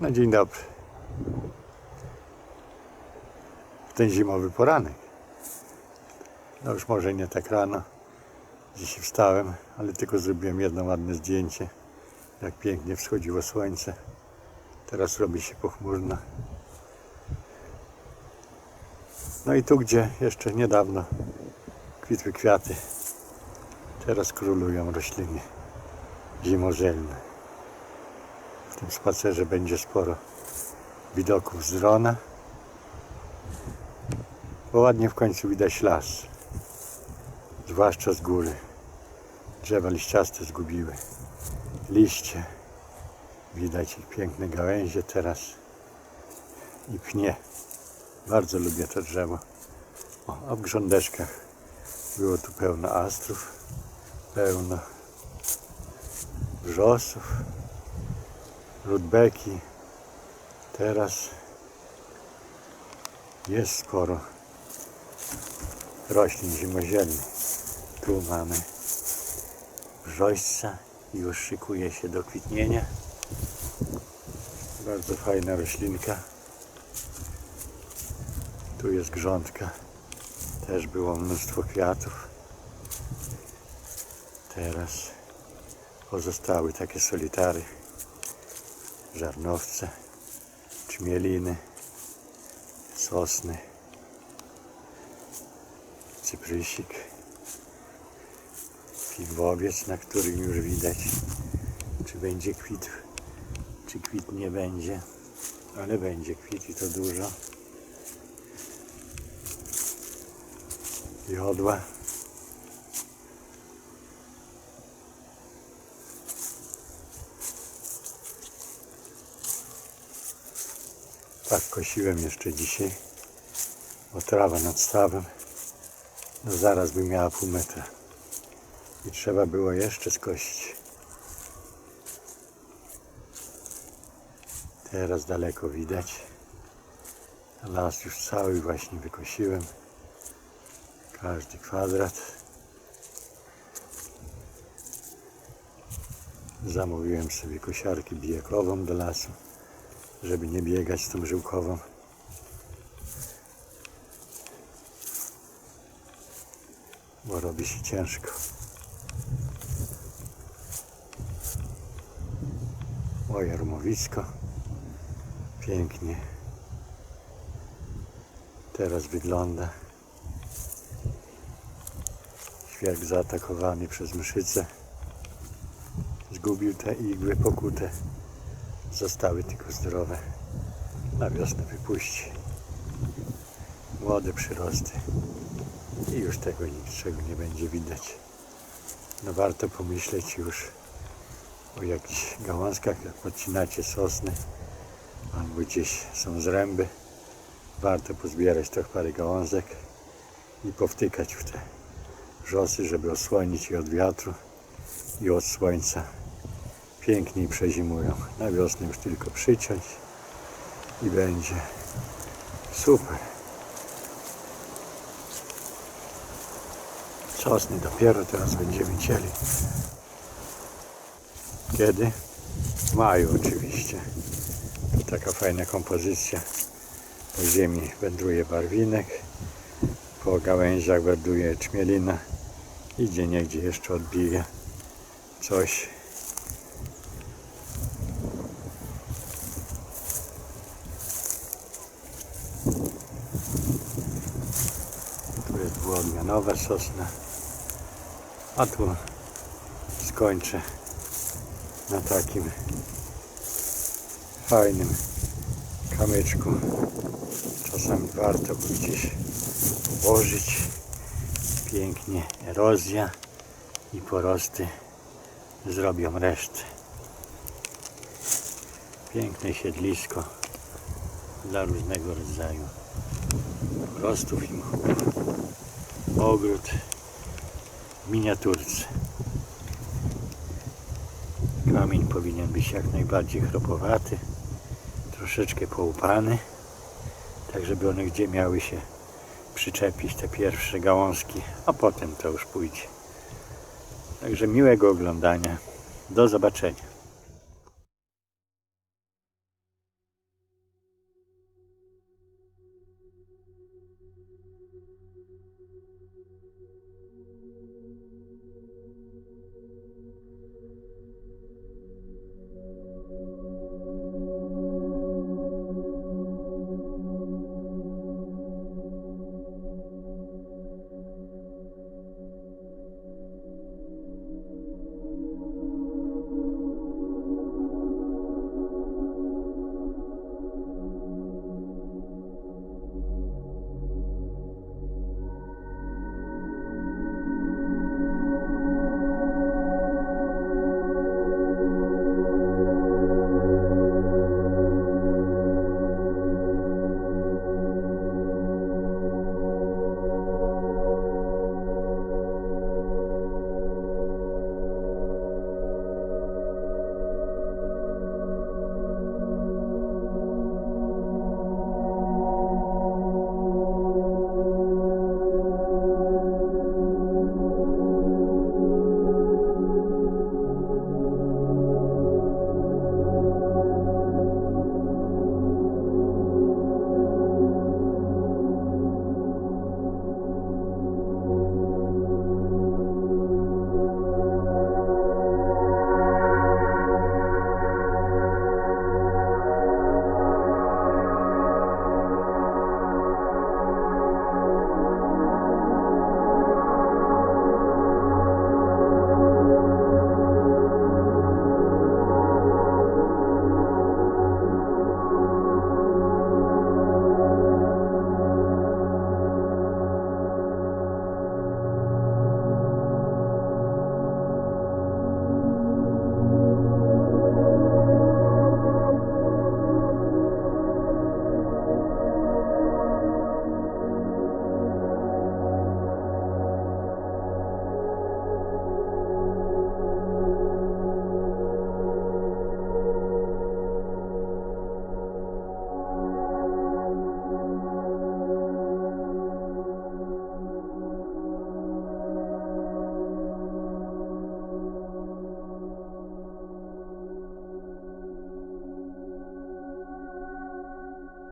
No dzień dobry. W ten zimowy poranek. No już może nie tak rano. Dzisiaj wstałem, ale tylko zrobiłem jedno ładne zdjęcie. Jak pięknie wschodziło słońce. Teraz robi się pochmurno. No i tu, gdzie jeszcze niedawno kwitły kwiaty, teraz królują rośliny zimozelne. W tym spacerze będzie sporo widoków z drona. Bo ładnie w końcu widać las. Zwłaszcza z góry. Drzewa liściaste zgubiły. Liście. Widać ich piękne gałęzie teraz. I pnie. Bardzo lubię to drzewo. O, a w grządeczkach było tu pełno astrów. Pełno wrzosów. Rudbeki. Teraz jest sporo roślin zimozielnych. Tu mamy brzoźca, już szykuje się do kwitnienia. Bardzo fajna roślinka. Tu jest grządka. Też było mnóstwo kwiatów. Teraz pozostały takie solitary żarnowce, czmieliny, sosny, cyprysik, piwowiec, na którym już widać, czy będzie kwit, czy kwit nie będzie, ale będzie kwit i to dużo. Jodła. Tak kosiłem jeszcze dzisiaj, bo trawa nad stawem no zaraz by miała pół metra i trzeba było jeszcze skosić. Teraz daleko widać. Las już cały właśnie wykosiłem. Każdy kwadrat. Zamówiłem sobie kosiarkę bijakową do lasu żeby nie biegać z tą żyłkową. Bo robi się ciężko. Moje rumowisko. Pięknie. Teraz wygląda. Świerk zaatakowany przez mszycę. Zgubił te igły pokute. Zostały tylko zdrowe. Na wiosnę wypuści. Młode przyrosty. I już tego niczego nie będzie widać. No warto pomyśleć już o jakichś gałązkach, jak podcinacie sosny albo gdzieś są zręby. Warto pozbierać trochę parę gałązek i powtykać w te wrzosy, żeby osłonić je od wiatru i od słońca piękniej przezimują. Na wiosnę już tylko przyciąć i będzie super. Sosny dopiero teraz będziemy cieli. Kiedy? W maju oczywiście. To taka fajna kompozycja. Po ziemi wędruje barwinek, po gałęziach wędruje czmielina, idzie niegdzie jeszcze odbija coś Dwuodmianowa sosna. A tu skończę na takim fajnym kamyczku. Czasami warto go gdzieś położyć. Pięknie erozja i porosty zrobią resztę. Piękne siedlisko dla różnego rodzaju rostów i mchów. Ogród miniaturce. Kamień powinien być jak najbardziej chropowaty, troszeczkę połupany, tak żeby one gdzie miały się przyczepić te pierwsze gałązki, a potem to już pójdzie. Także miłego oglądania. Do zobaczenia.